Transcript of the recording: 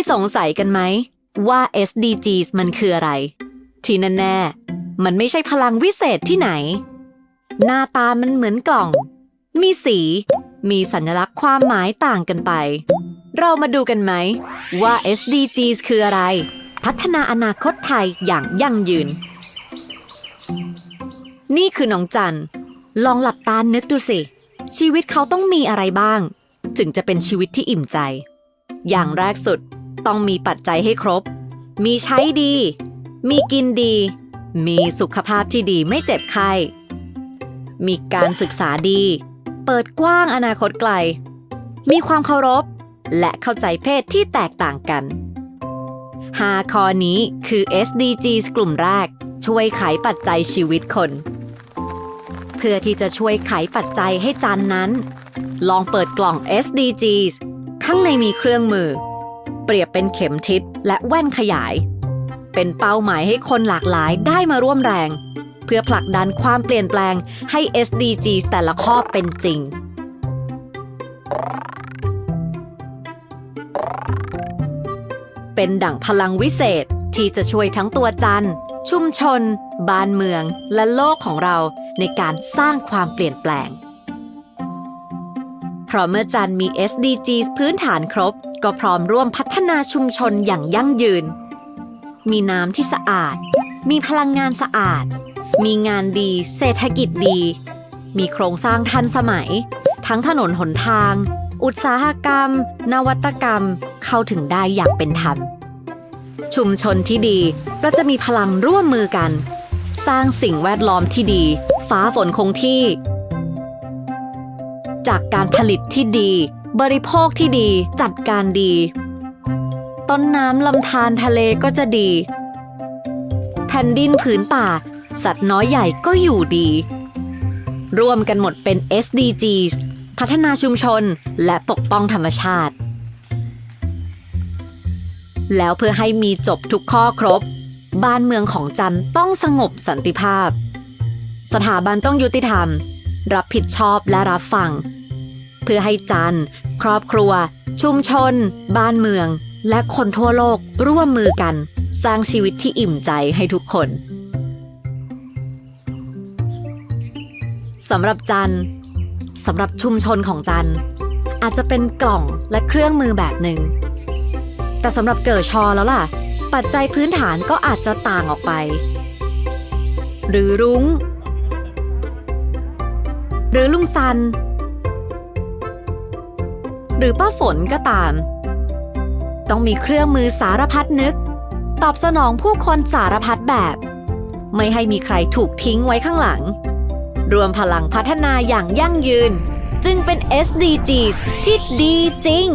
ยสงสัยกันไหม ว่า SDGs มันคืออะไร ที่แน่ๆมันไม่ใช่พลังวิเศษที่ไหน หน้าตามันเหมือนกล่อง มีสี มีสัญลักษณ์ความหมายต่างกันไป เรามาดูกันไหม ว่า SDGs คืออะไร พัฒนาอนาคตไทยอย่างยั่งยืน นี่คือน้องจัน ลองหลับตานึกดูสิ ชีวิตเขาต้องมีอะไรบ้าง ถึงจะเป็นชีวิตที่อิ่มใจอย่างแรกสุด ต้องมีปัจจัยให้ครบ มีใช้ดี มีกินดี มีสุขภาพที่ดีไม่เจ็บไข้ มีการศึกษาดี เปิดกว้างอนาคตไกล มีความเคารพ และเข้าใจเพศที่แตกต่างกัน5ข้อนี้คือ SDGs กลุ่มแรก ช่วยไขปัจจัยชีวิตคน เพื่อที่จะช่วยไขปัจจัยให้จันนั้น ลองเปิดกล่อง SDGs ข้างในมีเครื่องมือ รียบเป็นเข็มทิศและแว่นขยาย เป็นเป้าหมายให้คนหลากหลายได้มาร่วมแรง เพื่อผลักดันความเปลี่ยนแปลงให้ SDG แต่ละข้อเป็นจริง เป็นดั่งพลังวิเศษที่จะช่วยทั้งตัวจันชุมชน บ้านเมือง และโลกของเราในการสร้างความเปลี่ยนแปลง เพราะเมื่อจันมี SDGs พื้นฐานครบ ก็พร้อมร่วมพัฒนาชุมชนอย่างยั่งยืน มีน้ำที่สะอาด มีพลังงานสะอาด มีงานดี เศรษฐกิจดี มีโครงสร้างทันสมัย ทั้งถนนหนทาง อุตสาหกรรม นวัตกรรม เข้าถึงได้อย่างเป็นธรรม ชุมชนที่ดีก็จะมีพลังร่วมมือกัน สร้างสิ่งแวดล้อมที่ดี ฟ้าฝนคงที่ จากการผลิตที่ดี บริโภคที่ดี จัดการดี ต้นน้ำลำธารทะเลก็จะดี แผ่นดินผืนป่า สัตว์น้อยใหญ่ก็อยู่ดี ร่วมกันหมดเป็น SDGs พัฒนาชุมชนและปกป้องธรรมชาติ แล้วเพื่อให้มีจบทุกข้อครบ บ้านเมืองของจันต้องสงบสันติภาพ สถาบันต้องยุติธรรม รับผิดชอบและรับฟัง เพื่อให้จัน ครอบครัว ชุมชน บ้านเมือง และคนทั่วโลกร่วมมือกัน สร้างชีวิตที่อิ่มใจให้ทุกคนสำหรับจันสำหรับชุมชนของจันอาจจะเป็นกล่องและเครื่องมือแบบหนึ่ง แต่สำหรับเกิดชอแล้วล่ะ ปัจจัยพื้นฐานก็อาจจะต่างออกไป หรือรุง้ง หรือลุงซัน หรือป้าฝนก็ตาม ต้องมีเครื่องมือสารพัดนึก ตอบสนองผู้คนสารพัดแบบ ไม่ให้มีใครถูกทิ้งไว้ข้างหลัง รวมพลังพัฒนาอย่างยั่งยืน จึงเป็น SDGs ที่ดีจริง